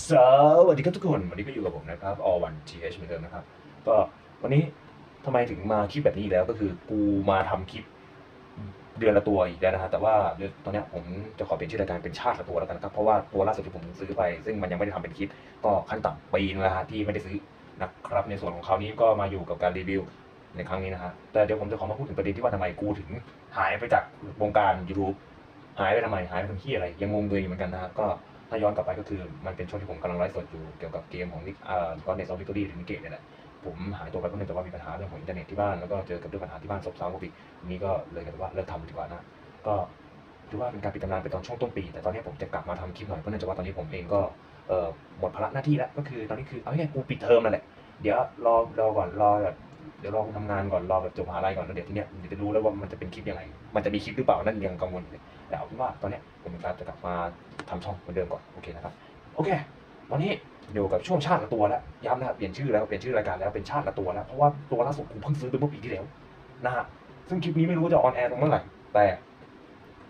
สวัสดีครับทุกคน วันนี้ก็อยู่กับผมนะครับอวันทีเอชเหมือนเดิมนะครับ ก็วันนี้ทำไมถึงมาคลิปแบบนี้แล้วก็คือกูมาทำคลิปเดือนละตัวอีกแล้วนะฮะแต่ว่าเดี๋ยวตอนเนี้ยผมจะขอเปลี่ยนชื่อรายการเป็นชาติละตัวแล้วกันนะครับเพราะว่าตัวล่าสุดที่ผมซื้อไป ซึ่งมันยังไม่ได้ทำเป็นคลิป ก็ขั้นต่ำปีนึงแล้วฮะที่ไม่ได้ซื้อนะครับ ในส่วนของคราวนี้ก็มาอยู่กับการรีวิวในครั้งนี้นะฮะแต่เดี๋ยวผมจะขอมาพูดถึงประเด็นที่ว่าทำไมกูถึงหายไปจากวงการยูทูบหายไปทำไมหายไปทำที่อะไรยังงงเลยเหมือนกันนะฮะก็ ถ้าย้อนกลับไปก็คือมันเป็นช่วงที่ผมกำลังไลฟ์สดอยู่เกี่ยวกับเกมของนิกเอ่าก็เนสออฟวิกตอรี่หรือนิเกตเนี่ยแหละผมหายตัวไปเพราะเนื่องจากว่ามีปัญหาเรื่องของอินเทอร์เน็ตที่บ้านแล้วก็เจอกับเรื่องปัญหาที่บ้านซบเซาโควิดทีนี้ก็เลยกันว่าเลิกทำดีกว่านะก็ถือว่าเป็นการปิดตำนานไปตอนช่วงต้นปี แต่ตอนนี้ผมจะกลับมาทำคลิปหน่อยเพราะเนื่องจากว่าตอนนี้ผมเองก็เอ่อหมดภาระหน้าที่แล้วก็คือตอนนี้คือเอาง่ายๆกูปิดเทอมนั่นแหละเดี๋ยวรอรอก่อนรอแบบ เดี๋ยวรอทำงานก่อนรอแบบจบมหาลัยก่อนแล้วเดี๋ยวทีเนี้ยเดี๋ยวจะรู้แล้วว่ามันจะเป็นคลิปยังไง มันจะมีคลิปหรือเปล่านั่นยังกังวลอยู่เลยแต่เอาเป็นว่าตอนเนี้ยผมจะกลับมาทำช่องเหมือนเดิมก่อนโอเคนะครับโอเควันนี้อยู่กับช่วงชาติละตัวแล้วย้ำนะครับเปลี่ยนชื่อแล้วเปลี่ยนชื่อรายการแล้วเป็นชาติละตัวแล้วเพราะว่าตัวล่าสุดผมเพิ่งซื้อไปเมื่อปีที่แล้วนะฮะซึ่งคลิปนี้ไม่รู้จะออนแอร์ตรงเมื่อไหร่แต่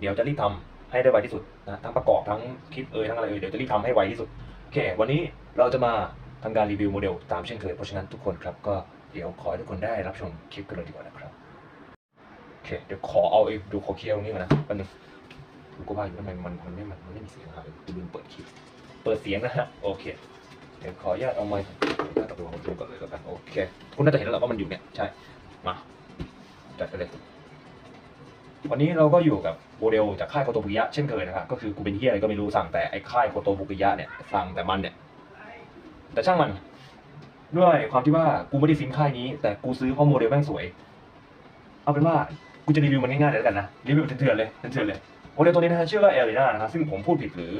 เดี๋ยวจะรีบทำให้ได้ไวที่สุดนะทั้งประกอบทั้งคลิปเอ่ยทั้งอะไรเอ่ยเดี๋ยวจะรีบทำให้ไวที่สุดโอเค วันนี้เราจะมาทำการรีวิวโมเดลตามเช่นเคยเพราะฉะนั้นทุกคนครับก็ เดี๋ยวขอให้ทุกคนได้รับชมคลิปกันเลยดีกว่านะครับโอเคเดี๋ยวขอเอาไอ้ดูขอเคียร์ตรงนี้ก่อนนะแป๊บนึงกูก็ว่าอยู่ทำไมมันมันไม่มันไม่มีเสียงนะครับเดี๋ยวกูลืมเปิดคลิป เปิดเสียงนะฮะโอเค เดี๋ยวขออนุญาตเอาไมค์หน้าตะดูดูก่อนเลยแล้วกันโอเค คุณน่าจะเห็นแล้วว่ามันอยู่เนี่ยใช่มาจัดไปเลยวันนี้เราก็อยู่กับโมเดลจากค่ายโคโตบุกิยะเช่นเคยนะครับก็คือกูเป็นเฮียอะไรก็ไม่รู้สั่งแต่ไอ้ค่ายโคโตบุกิยะเนี่ยสั่งแต่มันเนี่ยแต่ช่างมัน ด้วยความที่ว่ากูไม่ได้ซิงค่ายนี้ แต่กูซื้อเพราะโมเดลแม่งสวย เอาเป็นว่ากูจะรีวิวมันง่ายๆเลยแล้วกันนะรีวิวเถื่อนๆเลยเถื่อนๆเลยโมเดลตัวนี้นะฮะชื่อว่าเอลิน่านะครับซึ่งผมพูดผิดหรือ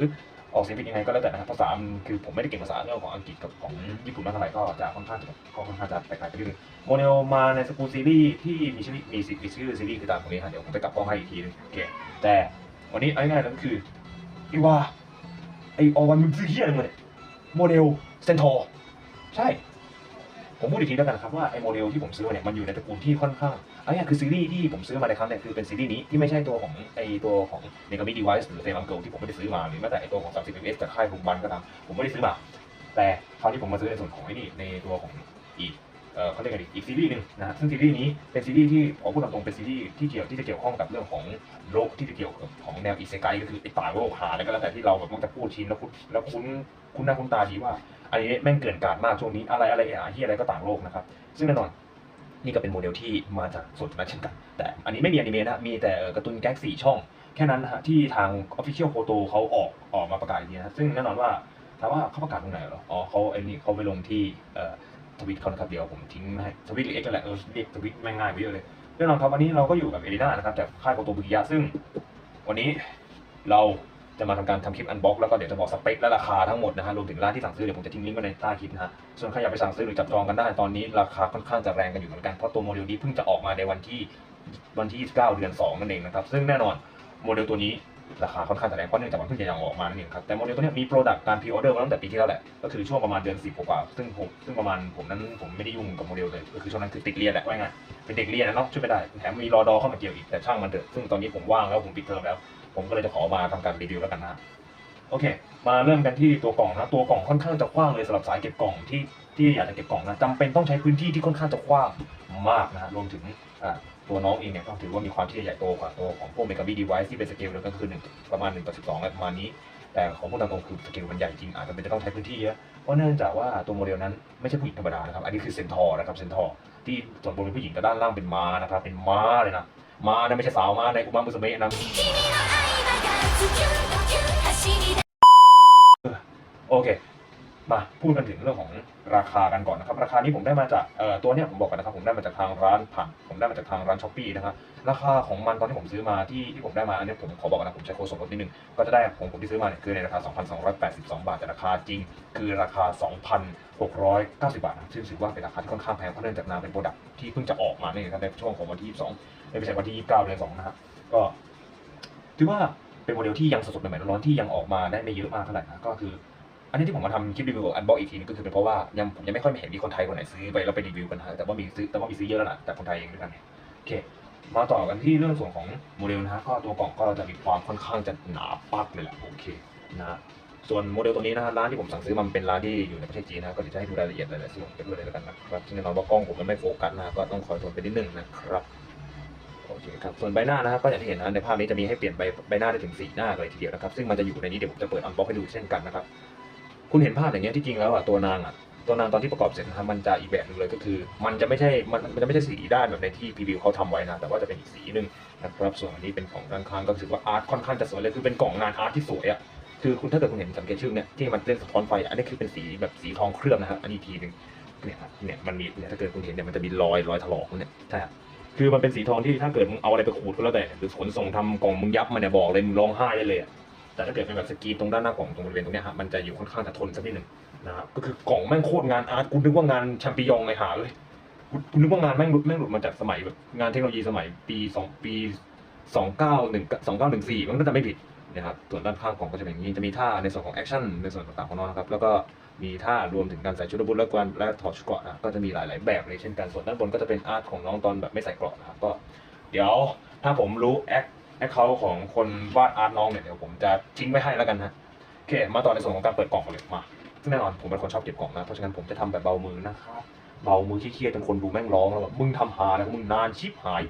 ออกเสียงผิดยังไงก็แล้วแต่นะครับภาษาคือผมไม่ได้เก่งภาษาเรื่องของอังกฤษกับของญี่ปุ่นมากเท่าไหร่ก็จะค่อนข้างจะก็ค่อนข้างจะแตกต่างกันนิดนึงโมเดลมาในสกูซีรีส์ที่มีชื่อมีมีชื่อซีรีส์คือตามตรงนี้ฮะเดี๋ยวผมไปกลับกล้องให้อีกทีนึงโอเคแต่วันนี้เอาง่ายๆแล้วก็คือไอ้ว่าไอออวันมันคือเฮี้ยอะไรเนี่ยโมเดลเซนทอร์ใช่ ผมพูดอีกทีแล้วกันนะครับว่าไอ้โมเดลที่ผมซื้อมาเนี่ยมันอยู่ในตระกูลที่ค่อนข้างอันนี้คือซีรีส์ที่ผมซื้อมาในครั้งเนี่ยคือเป็นซีรีส์นี้ที่ไม่ใช่ตัวของไอ้ตัวของเนกามิดีไวส์หรือเฟรมอังเกิลที่ผมไม่ได้ซื้อมาหรือแม้แต่ไอ้ตัวของ30 fps จากค่ายบุกบันก็ตามผมไม่ได้ซื้อมา แต่คราวนี้ผมมาซื้อในส่วนของไอ้นี่ในตัวของอีกเอ่อเขาเรียกกันอีกอีกซีรีส์หนึ่งนะฮะซึ่งซีรีส์นี้เป็นซีรีส์ที่ผมพูดตรงๆเป็นซีรีส์ที่เกี่ยวที่จะเกี่ยวข้องกับเรื่องของโลกที่จะเกี่ยวกับของแนวอิเซไกก็คือไอ้ต่าโลกหาอะไรก็แล้วแต่ที่เราแบบมักจะพูดชินแล้วคุ้นแล้วคุ้นคุ้นหน้าคุ้นตาดีว่า อันนี้แม่งเกินการมากช่วงนี้อะไรอะไรอะที่อะไรก็ต่างโลกนะครับ ซึ่งแน่นอนนี่ก็เป็นโมเดลที่มาจากส่วนนั้นเช่นกัน แต่อันนี้ไม่มีอนิเมะนะมีแต่การ์ตูนแก๊กสี่ช่อง แค่นั้นนะฮะที่ทาง Official Photo เขาออกออกมาประกาศอีกทีนะซึ่งแน่นอนว่าถามว่าเขาประกาศตรงไหนเหรออ๋อเขาไอ้นี่เขาไปลงที่ทวิตเขานะครับเดี๋ยวผมทิ้งให้ทวิตหรือเอ็กซ์กันแหละเออเรียกทวิตแม่งง่ายไปเยอะเลยแน่นอนครับวันนี้เราก็อยู่กับเอลิน่านะครับจากค่ายโคโตบุกิยะซึ่งวันนี้เรา จะมาทำการทำคลิปอันบ็อกแล้วก็เดี๋ยวจะบอกสเปคและราคาทั้งหมดนะฮะรวมถึงร้านที่สั่งซื้อเดี๋ยวผมจะทิ้งลิงก์ไว้ในใต้คลิปนะฮะส่วนใครอยากไปสั่งซื้อหรือจับจองกันได้ตอนนี้ราคาค่อนข้างจะแรงกันอยู่เหมือนกันเพราะตัวโมเดลนี้เพิ่งจะออกมาในวันที่วันที่ 29 เดือน 2 นั่นเองนะครับซึ่งแน่นอนโมเดลตัวนี้ราคาค่อนข้างจะแรงเพราะเนื่องจากมันเพิ่งจะยังออกมานั่นเองครับแต่โมเดลตัวนี้มีโปรดักต์การพรีออเดอร์มาตั้งแต่ปีที่แล้วแหละก็คือช่วงประมาณเดือน10กว่าซึ่งผมซึ่งประมาณผมนั้นผมไม่ได้ยุ่งกับโมเดลเลยก็คือช่วงนั้นคือติดเรียนแหละว่าไงเป็นเด็กเรียนนะเนาะช่วยไม่ได้แถมมีรอดอเข้ามาเกี่ยวอีกแต่ช่างมันเถอะซึ่งตอนนี้ผมว่างแล้วผมปิดเทอมแล้ว ผมก็เลยจะขอมาทำการรีวิวแล้วกันนะโอเค มาเริ่มกันที่ตัวกล่องนะตัวกล่องค่อนข้างจะกว้างเลยสำหรับสายเก็บกล่องที่ที่อยากจะเก็บกล่องนะจำเป็นต้องใช้พื้นที่ที่ค่อนข้างจะกว้างมากนะฮะรวมถึงตัวน้องเองเนี่ยก็ถือว่ามีความที่จะใหญ่โตกว่าตัวของพวกเมกาบีดีไวซ์ที่เป็นสเกลเดียวกันคือหนึ่งประมาณ1ต่อ12อะไรประมาณนี้ แต่ของพวกตรงคือสเกลมันใหญ่จริงอาจจะเป็นจะต้องใช้พื้นที่เยอะเพราะเนื่องจากว่าตัวโมเดลนั้นไม่ใช่ผู้หญิงธรรมดานะครับอันนี้คือเซนทอร์นะครับเซนทอร์ที่ส่วนบนเป็นผู้หญิงแต่ด้านล่างเป็นม้านะครับเป็นม้าเลยนะม้านะไม่ใช่สาวม้าในอุมามุสเมะนะ โอเค มาพูดกันถึงเรื่องของราคากันก่อนนะครับ ราคานี้ผมได้มาจากเอ่อตัวเนี้ยผมบอกกันนะครับผมได้มาจากทางร้านผ่านผมได้มาจากทางร้านช้อปปี้นะครับราคาของมันตอนที่ผมซื้อมาที่ที่ผมได้มาอันนี้ผมขอบอกกันนะผมใช้โค้ดส่วนลดนิดนึงก็จะได้ของผมที่ซื้อมาเนี่ยคือในราคา 2,282 บาทแต่ราคาจริง คือราคา 2,690 บาทนะซึ่งถือว่าเป็นราคาที่ค่อนข้างแพงเพราะเนื่องจากนางเป็นโปรดักที่เพิ่งจะออกมาเนี่ยครับในช่วงของวันที่ 22ไม่ใช่วันที่ 29เดือน2นะครับก็ถือว่า เป็นโมเดลที่ยังสดๆใหม่ๆร้อนๆที่ยังออกมาได้ไม่เยอะมากเท่าไหร่นะก็คือ อันนี้ที่ผมมาทำคลิปรีวิวอันบ็อกอีกทีนึงก็คือเป็นเพราะว่ายังผมยังไม่ค่อยเห็นมีคนไทยคนไหนซื้อไปแล้วไปรีวิวกันนะแต่ว่ามีซื้อแต่ว่ามีซื้อเยอะแล้วล่ะแต่คนไทยเองด้วยกันเนี่ยโอเค มาต่อกันที่เรื่องส่วนของโมเดลนะฮะก็ตัวกล่องก็จะมีความค่อนข้างจะหนาปักเลยแหละโอเคนะส่วนโมเดลตัวนี้นะฮะร้านที่ผมสั่งซื้อมันเป็นร้านที่อยู่ในประเทศจีนนะก็เดี๋ยวจะให้ดูรายละเอียดหลายๆส่วนไปด้วยเลยแล้วกันนะครับซึ่งแน่นอนว่ากล้องผมมันไม่โฟกัสนะก็ต้องคอยทนไปนิดนึงนะครับ โอเคครับส่วนใบหน้านะฮะก็อย่างที่เห็นนะในภาพนี้จะมีให้เปลี่ยนใบใบหน้าได้ถึงสี่หน้าเลยทีเดียวนะครับซึ่งมันจะอยู่ในนี้เดี๋ยวผมจะเปิดอันบ็อกให้ดูเช่นกันนะครับคุณเห็นภาพอย่างเงี้ยที่จริงแล้วอะตัวนางอะตัวนางตอนที่ประกอบเสร็จนะครับมันจะอีกแบบนึงเลยก็คือ มันจะไม่ใช่มันมันจะไม่ใช่สีด้านแบบในที่พรีวิวเขาทำไว้นะแต่ว่าจะเป็นอีกสีนึงนะครับส่วนอันนี้เป็นของด้านข้างก็ถือว่าอาร์ตค่อนข้างจะสวยเลยคือเป็นกล่องงานอาร์ตที่สวยอะคือคุณถ้าเกิดคุณเห็นสังเกตชื่อเนี่ยที่มันเล่นสะท้อนไฟอันนี้คือเป็นสีแบบสีทองเคลือบนะครับอันนี้ทีนึงเนี่ยเนี่ยมันมีเนี่ยถ้าเกิดคุณเห็นเนี่ยมันจะมีรอยรอยถลอกเนี่ยใช่ครับ คือมันเป็นสีทองที่ถ้าเกิดมึงเอาอะไรไปขูดก็แล้วแต่หรือขนส่งทำกล่องมึงยับมันเนี่ยบอกเลยมึงร้องไห้ได้เลยอะแต่ถ้าเกิดเป็นแบบสกรีนตรงด้านหน้ากล่องตรงบริเวณตรงเนี้ยครับมันจะอยู่ค่อนข้างจะทนสักนิดหนึ่งนะครับก็คือกล่องแม่งโคตรงานอาร์ตกูนึกว่างานแชมปิยองเลยหาเลยกูกูนึกว่างานแม่งหลุดแม่งหลุดมาจากสมัยแบบงานเทคโนโลยีสมัยปีสองปีสองเก้าหนึ่งสองเก้าหนึ่งสี่มันก็จะไม่ผิดนะครับส่วนด้านข้างกล่องก็จะเป็นอย่างนี้จะมีท่าในส่วนของแอคชั่นในส่วนต่างๆของน้องนะครับแล้วก็ มีท่ารวมถึงการใส่ชุดอาวุธและการและถอดชุดเกราะนะก็จะมีหลาย ๆ แบบเลยเช่นกันส่วนด้านบนก็จะเป็นอาร์ตของน้องตอนแบบไม่ใส่เกราะนะครับก็ เดี๋ยวถ้าผมรู้แอคแอคเขาของคนวาดอาร์ตน้องเนี่ยเดี๋ยวผมจะทิ้งไว้ให้แล้วกันนะโอเคมาต่อในส่วนของการเปิดกล่องกันเลยมาซึ่งแน่นอนผมเป็นคนชอบเก็บกล่องนะเพราะฉะนั้นผมจะทำแบบเบามือนะครับเบามือเครียดๆจนคนดูแม่งร้องแล้วแบบมึงทำหาแล้วมึงนานชิบหาย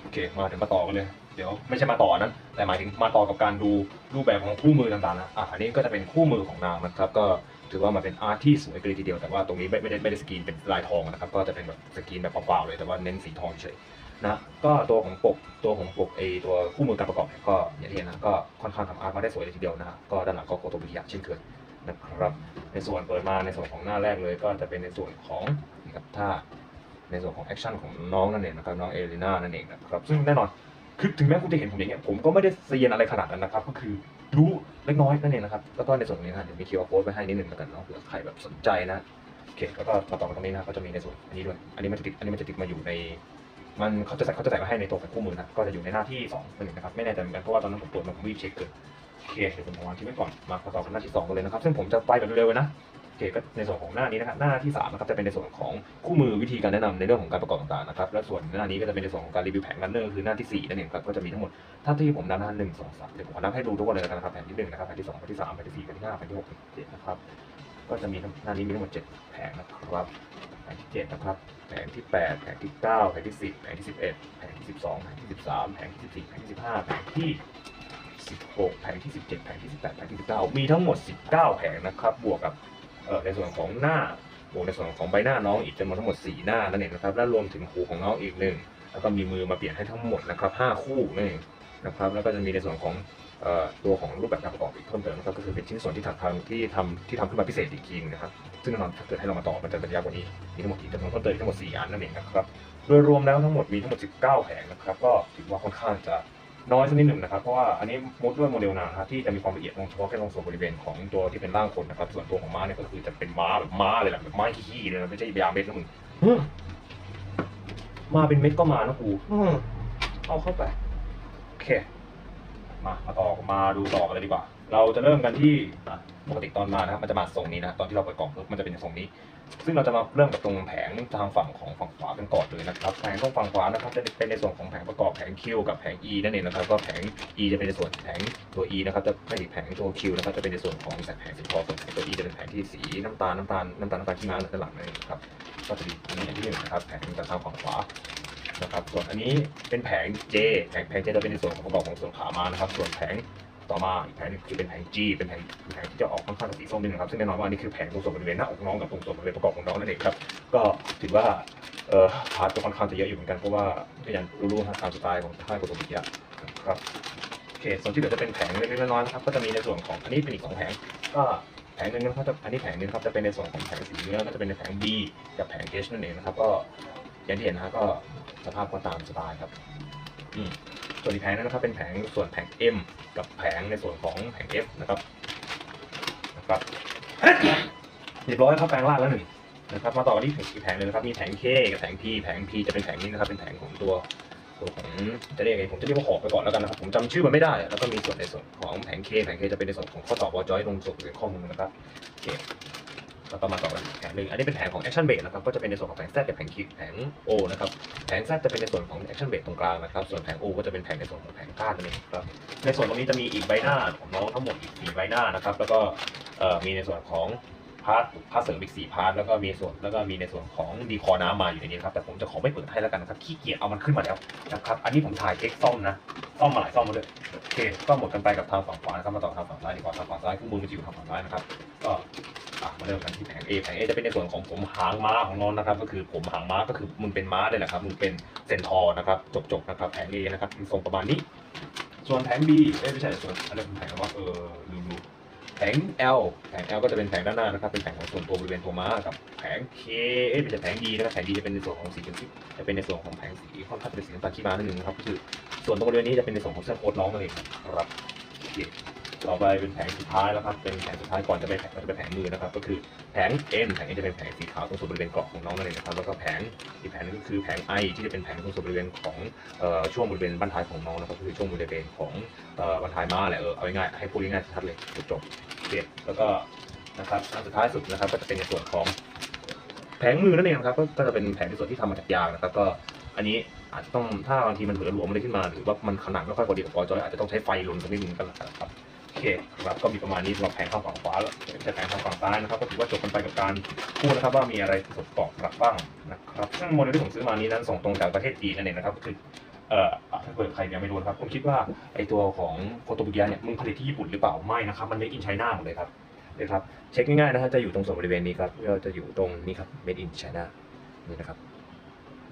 โอเคมาถึงมาต่อกันเลย เดี๋ยวไม่ใช่มาต่อนั้น แต่หมายถึงมาต่อกับการดูรูปแบบของคู่มือต่างๆนะอะอันนี้ก็จะเป็นคู่มือของนางนะครับก็ถือว่ามันเป็นอาร์ตที่สวยกันเลยทีเดียวแต่ว่าตรงนี้ไม่ไม่ได้ไม่ได้สกรีนเป็นลายทองนะครับก็จะเป็นแบบสกรีนแบบเปล่าๆเลยแต่ว่าเน้นสีทองเฉยนะก็ตัวของปกตัวของปกไอตัวคู่มือการประกอบเนี่ยก็อย่างที่เห็นนะก็ค่อนข้างทำอาร์ตมาได้สวยเลยทีเดียวนะฮะก็ด้านหลังก็โคโตบิยะเช่นเคยนะครับในส่วนเปิดมาในส่วนของหน้าแรกเลย ก็จะเป็นในส่วนของนี่ครับท่าในส่วนของแอคชั่นของน้องนั่นเองนะครับน้องเอลิน่านั่นเองนะครับซึ่งแน่นอน คือถึงแม้คุณจะเห็นผมอย่างเงี้ยผมก็ไม่ได้เซียนอะไรขนาดนั้นนะครับ ก็คือรู้เล็กน้อยนั่นเองนะครับ แล้วก็ในส่วนนี้นะเดี๋ยวมีคิวอาร์โค้ดไว้ให้นิดหนึ่งแล้วกันเนาะเผื่อใครแบบสนใจนะโอเคแล้วก็มาต่อกันตรงนี้นะก็จะมีในส่วนอันนี้ด้วยอันนี้มันจะติดอันนี้มันจะติดมาอยู่ใน มันเขาจะใส่เขาจะใส่มาให้ในตัวของคู่มือนะก็จะอยู่ในหน้าที่สองหนึ่งนะครับไม่แน่ใจเหมือนกันเพราะว่าตอนนั้นผมตรวจมาผมรีบเช็คเกินโอเคเดี๋ยวผมวางทิ้งไว้ก่อนมาต่อกันหน้าที่สองกันเลยนะครับซึ่งผมจะไปแบบเร็วๆนะ เคก็ในส่วนของหน้านี้นะครับหน้าที่3นะครับจะเป็นในส่วนของคู่มือวิธีการแนะนำในเรื่องของการประกอบต่างๆนะครับและส่วนหน้านี้ก็จะเป็นในส่วนของการรีวิวแผงรันเนอร์คือหน้าที่4นั่นเองครับก็จะมีทั้งหมดถ้าที่ผมนับหน้าหนึ่งสองสามเดี๋ยวผมนับให้ดูทุกคนเลยนะครับแผงที่หนึ่งนะครับแผงที่สองแผงที่สามแผงที่สี่แผงที่ห้าแผงที่หกแผงที่เจ็ดนะครับก็จะมีหน้านี้มีทั้งหมดเจ็ดแผงนะครับแผงที่เจ็ดนะครับแผงที่แปดแผงที่เก้าแผงที่สิบแผงที่สิบเอ็ดแผงที่สิบสองแผงที่สิบามแผงที่สิบี่แผงที่สิบห้าแผงที่สิบหกแผงที่สิบเจ็ดแผงที่สิบแผงที่สิบเก้ามีทั้งหมดสิบเก้าแผงนะครับ บวกกับ ในส่วนของหน้าบวกในส่วนของใบหน้าน้องอีกจำนวนทั้งหมด 4 หน้านั่นเองนะครับและรวมถึงหูของน้องอีกหนึ่งแล้วก็มีมือมาเปลี่ยนให้ทั้งหมดนะครับ5คู่นั่นเองนะครับแล้วก็จะมีในส่วนของตัวของรูปแบบการประกอบอีกเพิ่มเติมนะครับก็คือเป็นชิ้นส่วนที่ถักทางที่ทำที่ทำขึ้นมาพิเศษอีกทีนึงนะครับซึ่งแน่นอนถ้าเกิดให้เรามาต่อมันจะเป็นยากกว่านี้มีทั้งหมดอีกจำนวนเพิ่มเติมทั้งหมด4อันนั่นเองนะครับโดยรวมแล้วทั้งหมดมีทั้งหมด 19 แผงนะครับก็ถือว่าค่อนข้างจะ น้อยสักนิดหนึ่งนะครับ เพราะว่าอันนี้มดด้วยโมเดลนางนะครับที่จะมีความละเอียดตรงเฉพาะแค่ตรงส่วนบริเวณของตัวที่เป็นร่างคนนะครับ ส่วนตัวของม้าเนี่ยก็คือจะเป็นม้าแบบม้าเลยแหละแบบม้าขี้ๆเลยนะไม่ใช่ยาเม็ดนะมึงฮึ่มมาเป็นเม็ดก็มานะกูฮึ่มเอาเข้าไปโอเค มามาต่อมาดูต่อกันเลยดีกว่า เราจะเริ่มกันที่ปกติตอนมานะครับมันจะมาทรงนี้นะตอนที่เราเปิดกล่องปุ๊บมันจะเป็นทรงนี้ ซึ่งเราจะมาเริ่มกับตรงแผงทางฝั่งของฝั่งขวากันก่อนเลยนะครับแผงตรงฝั่งขวานะครับจะเป็นในส่วนของแผงประกอบแผง Q กับแผง E นั่นเองนะครับก็แผง E จะเป็นในส่วนแผงตัว E นะครับจะไม่ใช่แผงตัว Q นะครับจะเป็นในส่วนของแผงสีทองส่วนแผงตัว E จะเป็นแผงที่สีน้ำตาลน้ำตาลน้ำตาลน้ำตาลขี้ม้าด้านหลังนั่นเองครับก็จะมีอันนี้ที่หนึ่งนะครับแผงทางฝั่งขวานะครับส่วนอันนี้เป็นแผง J แผงแผง J จะเป็นในส่วนของประกอบของส่วนขามานะครับส่วนแผง ต่อมาอีกแผงนึงคือเป็นแผง G เป็นแผงเป็นแผงที่จะออกค่อนข้างสีส้มนิดนึงครับซึ่งแน่นอนว่าอันนี่คือแผงตรงส่วนบริเวณหน้าอกน้องกับตรงส่วนบริเวณประกอบของน้องนั่นเองครับก็ถือว่าเอ่อพาร์ทก็ค่อนข้างจะเยอะอยู่เหมือนกันเพราะว่าก็ย่างรู้ๆตามสไตล์ของค่ายโกโตมิยะครับโอเคส่วนที่เหลือจะเป็นแผงเล็กๆน้อยๆนะครับก็จะมีในส่วนของอันนี้เป็นอีกสองแผงก็แผงหนึ่งนะครับจะอันนี้แผงนึงครับจะเป็นในส่วนของแผงสีเนื้อก็จะเป็นในแผง B กับแผง H นั่นเองนะครับก็อย่างที่เห็นนะก็สภาพก็ตามสไตล์ครับอืม ส่วนอีกแผงนึงนะครับเป็นแผงส่วนแผง M กับแผงในส่วนของแผง F นะครับนะครับเรียบร้อยครับแปลงร่างแล้วหนึ่งนะครับมาต่อกันที่อีกแผงหนึงนะครับมีแผง K กับแผง P แผง P จะเป็นแผงนี้นะครับเป็นแผงของตัวตัวของจะเรียกไงผมจะเรียกว่าขอบไปก่อนแล้วกันนะครับผมจำชื่อมันไม่ได้ แล้วก็มีส่วนในส่วนของแผง K แผง K จะเป็นในส่วนของข้อต่อบอจอยตรงส่วนเป็นข้อมูลนะครับโอเค แล้วก็มาต่อกันอีกแผงหนึ่งอันนี้เป็นแผงของ Action Base นะครับก็จะเป็นในส่วนของแผง Z กับแผงคิกแผง O นะครับแผง Z จะเป็นในส่วนของ Action Base ตรงกลางนะครับส่วนแผง O ก็จะเป็นแผงในส่วนของแผงก้านนั่นเองครับในส่วนตรงนี้จะมีอีกใบหน้าของน้องทั้งหมดอีกสใบหน้านะครับแล้วก็มีในส่วนของ พาร์ทพาร์ทเสริมอีกสี่พาร์ทแล้วก็มีส่วนแล้วก็มีในส่วนของดีคอน้ำมาอยู่ในนี้ครับแต่ผมจะขอไม่เปิดให้แล้วกันนะครับขี้เกียจเอามันขึ้นมาแล้วนะครับอันนี้ผมถ่ายเทคซ่อมนะซ่อมมาหลายซ่อมมาด้วยโอเคก็หมดกันไปกับทางฝั่งขวานะครับมาต่อทางฝั่งซ้ายดีกว่าทางฝั่งซ้ายคู่มือมันจะอยู่ทางฝั่งซ้ายนะครับก็มาเริ่มกันที่แผง A แผง A จะเป็นในส่วนของผมหางม้าของน้องนะครับ ก็คือผมหางม้าก็คือมึงเป็นม้าได้แหละครับมึงเป็นเซนทอร์นะครับจบๆนะครับแผง A นะครับทรงประมาณนี้ ส่วนแผง B เอ้ยไม่ใช่ส่วนอะไรเป็นแผงว่าเออลืมดู แผง L แผง L ก็จะเป็นแผงด้านหน้านะครับ เป็นแผงของส่วนตัวบริเวณตัวม้ากับแผง K เอ้ยเป็นแผง D นะครับ แผง D จะเป็นในส่วนของสีเขียวจะเป็นในส่วนของแผงสีค่อนข้างเป็นสีน้ำตาลขี้ม้านิดนึงนะครับ ก็คือส่วนตรงบริเวณนี้จะเป็นในส่วนของเส้นโอ๊ตน้องนั่นเองครับโอเค ต่อไปเป็นแผงสุดท้ายแล้วครับ เป็นแผงสุดท้ายก่อนจะเป็นแผงจะเป็นแผงมือนะครับ ก็คือแผง N แผง N จะเป็นแผงสีขาวตรงส่วนบริเวณกรอบของน้องนั่นเองนะครับ แล้วก็แผงอีกแผงนึงก็คือแผง I ที่จะเป็นแผงตรงส่วนบริเวณของช่วงบริเวณบั้นท้ายของน้องนะครับก็คือช่วงบริเวณของบั้นท้ายม้าแหละเออเอาง่ายๆให้พูดง่ายๆชัดเลยจบๆโอเคแล้วก็นะครับอันสุดท้ายสุดนะครับก็จะเป็นในส่วนของแผงมือนั่นเองนะครับก็จะเป็นแผงในส่วนที่ทำมาจากยางนะครับ ก็อันนี้อาจจะต้องถ้าบางทีมันเผลอหลวมอะไรขึ้นมา หรือว่ามันขนาดไม่ค่อยพอดีกับปอจอยอาจจะต้องใช้ไฟลนกันนิดนึงกันนะครับ เคครับก็มีประมาณนี้สำหรับแผงทางฝั่งขวาแล้วจะแผงทางฝั่งซ้ายนะครับก็ถือว่าจบกันไปกับการพูดนะครับว่ามีอะไรสบตอบกลับบ้างนะครับซึ่งโมเดลที่ผมซื้อมานี้นั้นส่งตรงจากประเทศจีนนั่นเองนะครับก็คือเอ่อถ้าเกิดใครยังไม่รู้ครับผมคิดว่าไอตัวของโฟโตบุกิยะเนี่ยมึงผลิตที่ญี่ปุ่นหรือเปล่าไม่นะครับมัน made in China หมดเลยครับเลยครับเช็คง่ายๆนะฮะจะอยู่ตรงส่วนบริเวณนี้ครับก็จะอยู่ตรงนี้ครับ made in China นี่นะครับ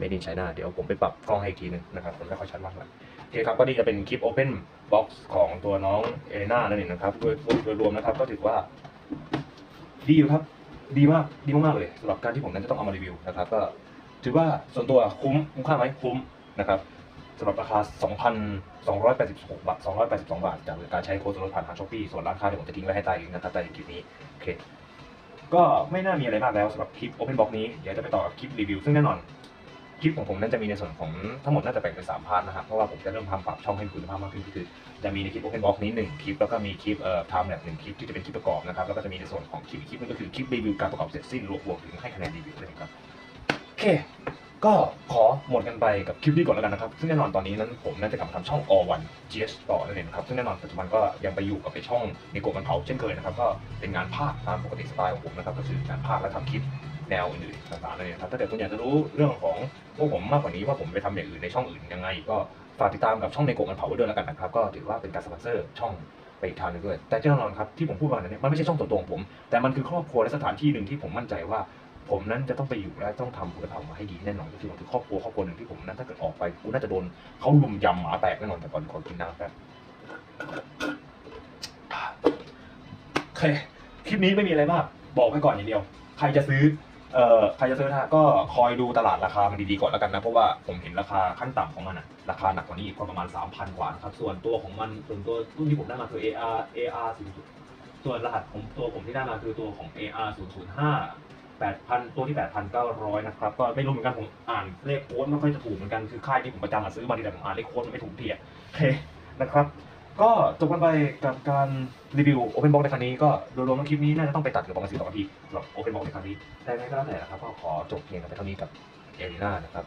made in China เดี๋ยวผมไปปรับกล้องให้อีกทีหนึงนะครับผมไม่ค่อยชัดมากเลย โอเคครับก็นี่จะเป็นคลิป Open Box ของตัวน้องเอเลน่านั่นเองนะครับโดยโดยรวมนะครับก็ถือว่า ดีอยู่ครับ ดีมากดีมากๆเลยสำหรับการที่ผมนั้นจะต้องเอามารีวิวนะครับ ก็ถือว่าส่วนตัวคุ้มคุ้มค่าไหมคุ้มนะครับสำหรับราคา 2,286 บาท 282 บาท จากการใช้โค้ดส่วนลดผ่านทางช้อปปี้ส่วนร้านค้าเดี๋ยวผมจะทิ้งไว้ให้ใต้ลิงก์นะครับใต้คลิปนี้ โอเค ก็ไม่น่ามีอะไรมากแล้วสำหรับคลิป Open Box นี้ เดี๋ยวจะไปต่อกับคลิปรีวิว ซึ่งแน่นอน คลิปของผมนั้นจะมีในส่วนของทั้งหมดน่าจะแบ่งเป็นสามพาร์ทนะครับเพราะว่าผมจะเริ่มทำปรับช่องให้คุณภาพมากขึ้นก็คือ จะมีในคลิป Open Box นี้หนึ่งคลิปแล้วก็มีคลิปเอ่อ Time Lapse หนึ่งคลิปที่จะเป็นคลิปประกอบนะครับแล้วก็จะมีในส่วนของคลิปคลิปหนึงก็คือคลิปรีวิวการประกอบเสร็จสิ้นรวมรวมถึงให้คะแนนรีวิวด้วยนะครับโอเค ก็ขอหมดกันไปกับคลิปนี้ก่อนแล้วกันนะครับซึ่งแน่นอนตอนนี้นั้นผมน่าจะกลับมาทำช่อง All One GS ต่อนั่นเองครับซึ่งแน่นอนปัจจุบันก็ยังไปอยู่กับไปช่องในโกะมันเผาเช่นเคยนะครับก็เป็นงานภาคตามปกติสไตล์ของผมนะครับก็คืองานภาคและทำคลิปแนวอื่นๆต่างๆนั่นเองครับถ้าเกิดคุณอยากจะรู้เรื่องของ พวกผมมากกว่านี้ว่าผมไปทำอย่างอื่นในช่องอื่นยังไง ก็ฝากติดตามกับช่องในโกมันเผาวด้วยแล้วกันนะครับ ก็ถือว่าเป็นการสปอนเซอร์ช่องไปอีกทางหนึงด้วย แต่แน่นอนครับที่ผมพูดมาเนี่ยมันไม่ใช่ช่องส่วนตัวของผม แต่มันคือครอบครัวและสถานที่หนึ่งที่ผมมั่นใจว่า ผมนั้นจะต้องไปอยู่และต้องทำคุณธรรมมาให้ดีแน่นอนก็คือมันคือครอบครัวครอบครัวหนึ่งที่ผมนั้นถ้าเกิดออกไปกูน่าจะโดนเขาลุมยำหมาแตกแน่นอนแต่ก่อนขอกินน้ำแป๊บโอเคคลิปนี้ไม่มีอะไรมาก บอกไว้ก่อนอย่างเดียว ใครจะซื้อ เอ่อใครจะซื้อนะก็คอยดูตลาดราคามันดีๆก่อนแล้วกันนะ เพราะว่าผมเห็นราคาขั้นต่ำของมันอะราคาหนักกว่านี้อีกประมาณ 3,000 กว่านะครับ ส่วนตัวของมันส่วนตัวรุ่นที่ผมได้มาคือ AR AR 0ส่วนรหัสของตัวผมที่ได้มาคือตัวของ AR 005 8,000 ตัวที่ 8,900 นะครับ ก็ไม่รู้เหมือนกัน ผมอ่านเลขโค้ดไม่ค่อยจะถูกเหมือนกัน คือค่ายที่ผมประจำมาซื้อมาทีแต่ผมอ่านเลขโค้ดมันไม่ถูกเทีอะโอเคนะครับ ก็จบกันไปกับการรีวิว Open Box ในครั้งนี้ก็โดยรวมทั้งคลิปนี้น่าจะต้องไปตัดเหลือประมาณ4นาทีสำหรับ Open Box ในครั้งนี้แต่ไงก็แล้วแต่นะครับก็ขอจบเพียงแต่เท่านี้กับเอลิน่านะครับ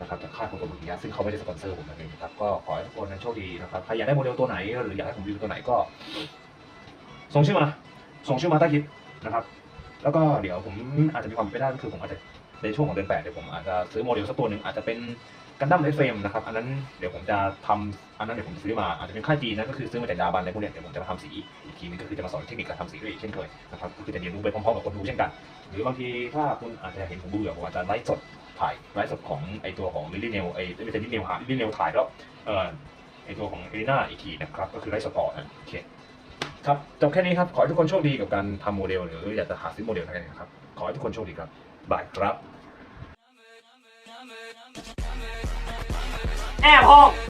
นะครับจากค่ายของตัวบุญญาซึ่งเขาไม่ได้สปอนเซอร์ผมนั่นเองนะครับก็ขอให้ทุกคนนั้นโชคดีนะครับใครอยากได้โมเดลตัวไหนหรืออยากให้ผมรีวิวตัวไหนก็ ส่งชื่อมาส่งชื่อมาใต้คลิปนะครับ แล้วก็เดี๋ยวผมอาจจะมีความเป็นไปได้ก็คือผมอาจจะในช่วงของเดือนแปดเดี๋ยวผมอาจจะซื้อโมเดลสักตัวหนึ่งอาจจะเป็น กันดั้มเลฟเฟมนะครับ อันนั้นเดี๋ยวผมจะทำอันนั้นเดี๋ยวผมจะซื้อมา อาจจะเป็นค่ายจีนนะก็คือซื้อมาจากดาบันอะไรพวกเนี้ยเดี๋ยวผมจะมาทำสีอีกทีนึงก็คือจะมาสอนเทคนิคการทำสีด้วยอีกเช่นเคยนะครับก็คือจะเรียนรู้ไปพร้อมๆกับคนดูเช่นกัน หรือบางทีถ้าคุณอาจจะเห็นผมเบื่อผมอาจจะไลฟ์สดถ่ายไลฟ์สดของไอตัวของลิลลี่เนลไอไม่ใช่ลิลลี่เนลหาลิลลี่เนลถ่ายแล้วเอ่อไอตัวของเอลิน่าอีกทีนะครับก็คือไลฟ์สดต่อนะโอเคครับจบแค่นี้ครับขอให้ทุกคนโชคดีกับการทำโมเดลหรืออยากจะหาซื้อโมเดลอะไรนะครับขอให้ทุกคนโชคดีครับบายครับ แอบห้อง